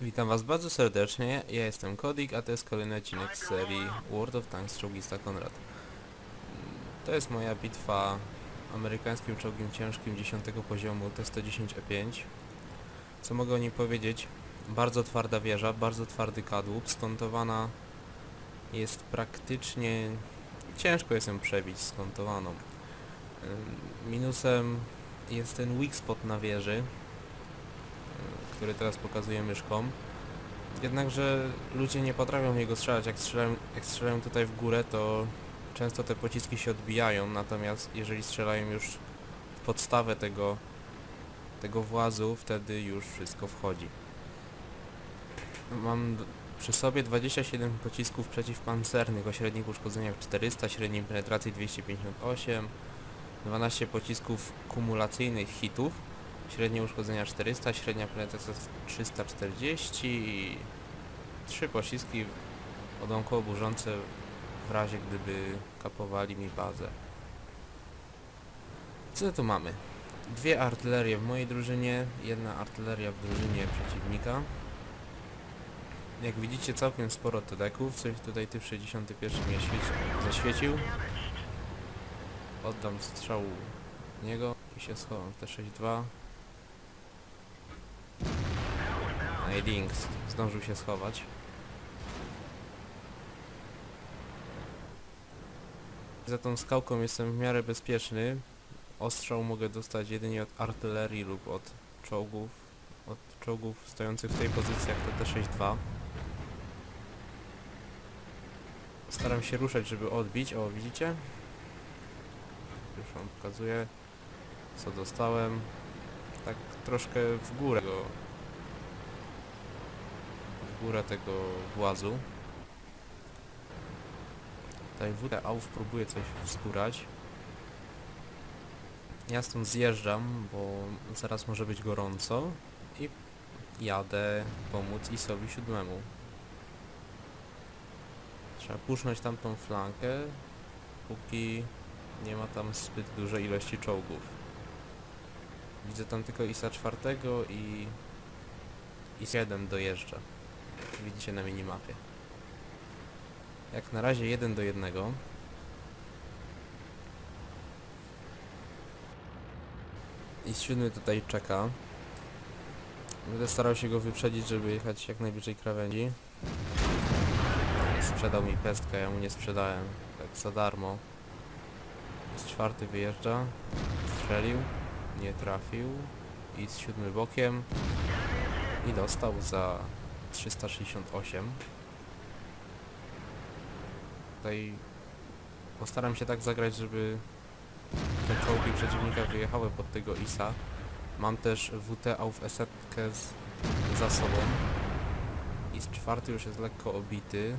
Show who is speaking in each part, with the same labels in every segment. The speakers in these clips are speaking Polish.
Speaker 1: Witam was bardzo serdecznie, ja jestem Kodik, a to jest kolejny odcinek z serii World of Tanks Czołgista Konrad. To jest moja bitwa amerykańskim czołgiem ciężkim 10 poziomu T-110E5. Co mogę o nim powiedzieć? Bardzo twarda wieża, bardzo twardy kadłub, skontowana jest praktycznie... ciężko jest ją przebić skontowaną. Ym, Minusem jest ten weak spot na wieży, który teraz pokazuję myszką. Jednakże ludzie nie potrafią w niego strzelać. Jak strzelają, jak strzelają tutaj w górę, to często te pociski się odbijają, natomiast jeżeli strzelają już w podstawę tego, tego włazu, wtedy już wszystko wchodzi. Mam przy sobie 27 pocisków przeciwpancernych o średnich uszkodzeniach 400, średniej penetracji 258, 12 pocisków kumulacyjnych hitów, Średnie uszkodzenia 400, średnia penetracja 340 i 3 pociski odłamkowo burzące w razie gdyby kapowali mi bazę. Co tu mamy? Dwie artylerie w mojej drużynie, jedna artyleria w drużynie przeciwnika. Jak widzicie całkiem sporo tedeków, coś tutaj typ 61 mnie świeci, zaświecił. Oddam strzał niego i się schowam w T62. Lynx zdążył się schować. Za tą skałką jestem w miarę bezpieczny. Ostrzał mogę dostać jedynie od artylerii lub od czołgów. Od czołgów stojących w tej pozycji jak to T-62. Staram się ruszać, żeby odbić. O, widzicie? Już wam pokazuję, co dostałem. Tak troszkę w górę go górę tego włazu. Tutaj WD AUF próbuje coś wzgórać. Ja stąd zjeżdżam, bo zaraz może być gorąco i jadę pomóc ISowi siódmemu. Trzeba pusznąć tamtą flankę, póki nie ma tam zbyt dużej ilości czołgów. Widzę tam tylko ISA czwartego i IS-1 dojeżdża jak widzicie na minimapie. Jak na razie 1 do 1. I siódmy tutaj czeka. Będę starał się go wyprzedzić, żeby jechać jak najbliżej krawędzi. Sprzedał mi pestkę, ja mu nie sprzedałem. Tak za darmo. Z czwarty wyjeżdża. Strzelił. Nie trafił. I z siódmy bokiem. I dostał za 368. Tutaj postaram się tak zagrać, żeby te czołgi przeciwnika wyjechały pod tego ISA. Mam też WT auf esetkę za sobą. I z czwarty już jest lekko obity.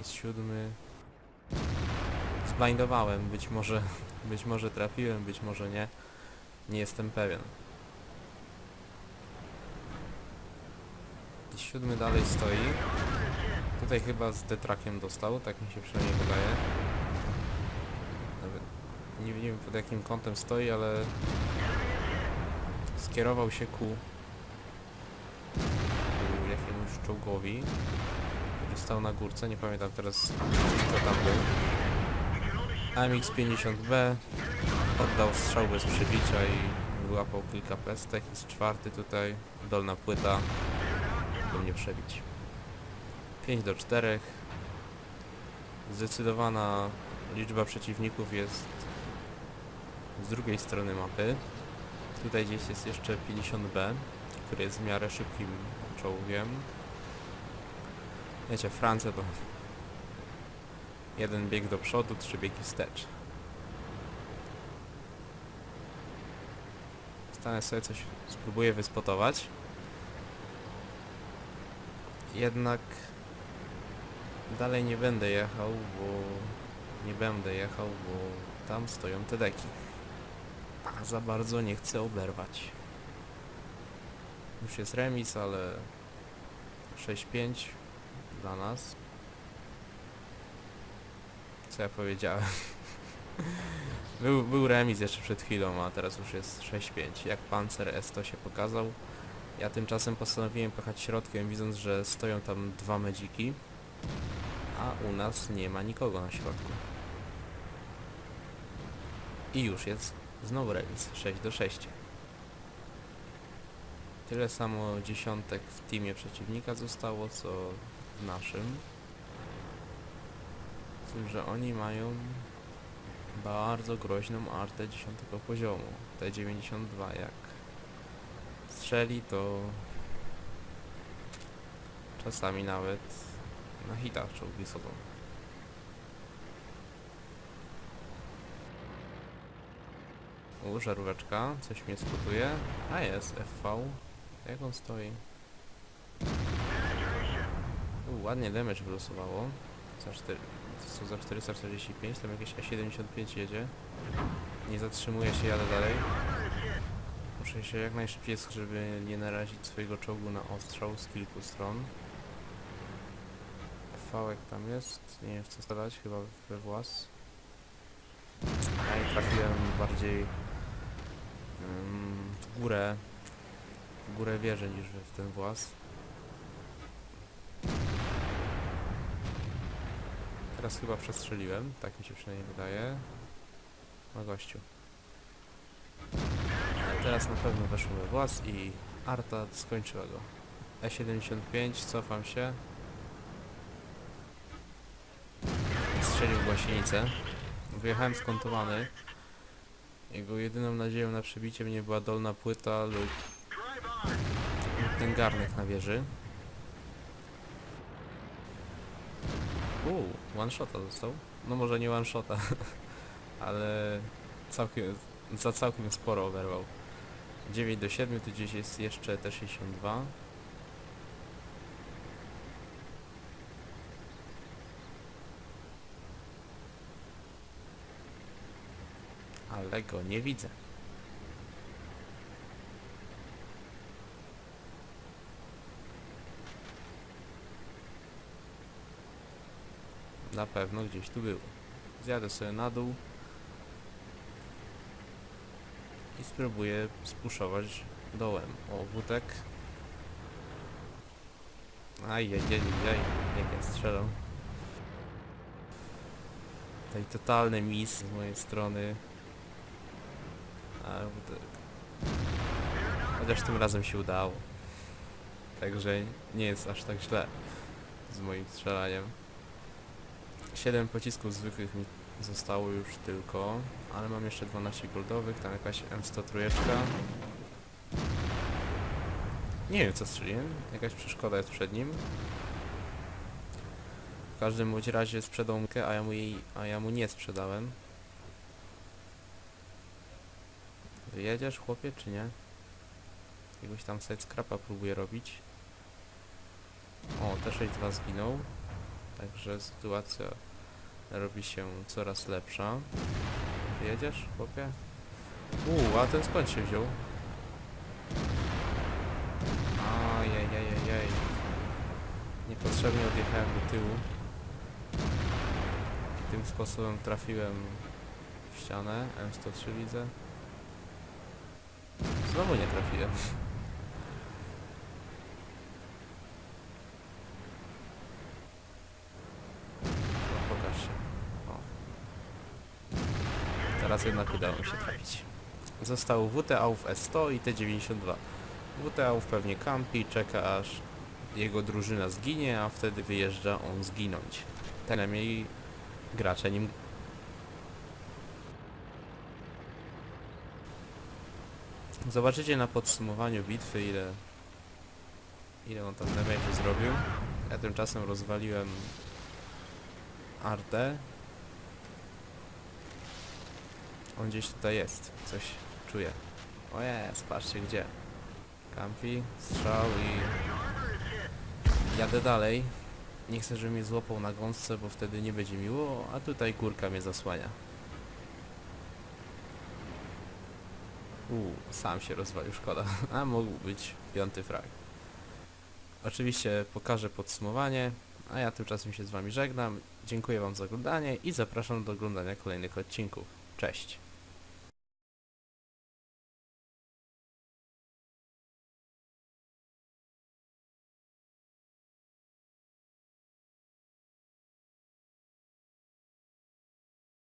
Speaker 1: I z siódmy zblindowałem. Być może, być może trafiłem, być może nie. Nie jestem pewien. Siódmy dalej stoi. Tutaj chyba z detrakiem dostał, tak mi się przynajmniej wydaje. Nawet nie, wiem pod jakim kątem stoi, ale skierował się ku, ku jakiemuś czołgowi, który stał na górce, nie pamiętam teraz kto tam był. AMX-50B oddał strzał bez przebicia i wyłapał kilka pestek i z czwarty tutaj dolna płyta by mnie przebić. 5 do 4. Zdecydowana liczba przeciwników jest z drugiej strony mapy. Tutaj gdzieś jest jeszcze 50B, który jest w miarę szybkim czołgiem. Wiecie, Francja to jeden bieg do przodu, trzy biegi wstecz. Stanę sobie coś, spróbuję wyspotować. Jednak dalej nie będę jechał, bo nie będę jechał, bo tam stoją te deki. Za bardzo nie chcę oberwać. Już jest remis, ale 6-5 dla nas. Co ja powiedziałem? Był, był remis jeszcze przed chwilą, a teraz już jest 6-5. Jak Panzer S100 się pokazał, Ja tymczasem postanowiłem pojechać środkiem, widząc, że stoją tam dwa medziki, a u nas nie ma nikogo na środku. I już jest znowu remis, 6 do 6. Tyle samo dziesiątek w teamie przeciwnika zostało, co w naszym. Z tym, że oni mają bardzo groźną artę 10 poziomu. T92 jak strzeli to czasami nawet na hitach czołgi sobą. U, żaróweczka, coś mnie spotuje. A jest, FV. Jak on stoi? U, ładnie damage wylosowało. Za 4, to są za 445, tam jakieś A75 jedzie. Nie zatrzymuje się, jadę dalej. Muszę się jak najszybciej, żeby nie narazić swojego czołgu na ostrzał z kilku stron. Fałek tam jest, nie wiem w co strzelać, chyba we włas. Ja nie trafiłem bardziej ym, w górę, w górę wieży niż w ten włas. Teraz chyba przestrzeliłem, tak mi się przynajmniej wydaje. No gościu. Teraz na pewno weszło we włas i Arta skończyła go. E75, cofam się. Strzelił w gąsienicę. Wyjechałem skontowany. Jego jedyną nadzieją na przebicie mnie była dolna płyta lub ten garnek na wieży. Uuu, one shota został. No może nie one shota, ale całkiem, za całkiem sporo oberwał. 9 do 7, tu gdzieś jest jeszcze T62. Ale go nie widzę. Na pewno gdzieś tu był. Zjadę sobie na dół i spróbuję spuszować dołem. O, wutek. Ajajajajaj, jak ja strzelam. Tutaj totalny miss z mojej strony. A wutek. Chociaż tym razem się udało. Także nie jest aż tak źle z moim strzelaniem. 7 pocisków zwykłych mi zostało już tylko, ale mam jeszcze 12 goldowych, tam jakaś M103. Nie wiem co strzeliłem, jakaś przeszkoda jest przed nim. W każdym bądź razie sprzedał mkę, a ja mu jej, a ja mu nie sprzedałem. Wyjedziesz chłopie czy nie? Jakiegoś tam side scrapa próbuję robić. O, T62 zginął. Także sytuacja robi się coraz lepsza. Wyjedziesz, chłopie? Uuu, a ten skąd się wziął? Ajajajajaj. Niepotrzebnie odjechałem do tyłu. Tym sposobem trafiłem w ścianę. M103 widzę. Znowu nie trafiłem. No, pokaż się. O. Teraz jednak udało mi się trafić. Został WTAów S100 i T92. WTAów pewnie kampi, czeka aż jego drużyna zginie, a wtedy wyjeżdża on zginąć. Tak najmniej gracze nim... Zobaczycie na podsumowaniu bitwy ile ile on tam damage'u zrobił. Ja tymczasem rozwaliłem Artę. On gdzieś tutaj jest. Coś czuję. O jest, patrzcie gdzie. Kampi, strzał i... Jadę dalej. Nie chcę, żeby mnie złapał na gąsce, bo wtedy nie będzie miło, a tutaj górka mnie zasłania. Uuu, sam się rozwalił, szkoda. A mógł być piąty frag. Oczywiście pokażę podsumowanie, a ja tymczasem się z Wami żegnam. Dziękuję Wam za oglądanie i zapraszam do oglądania kolejnych odcinków. Cześć!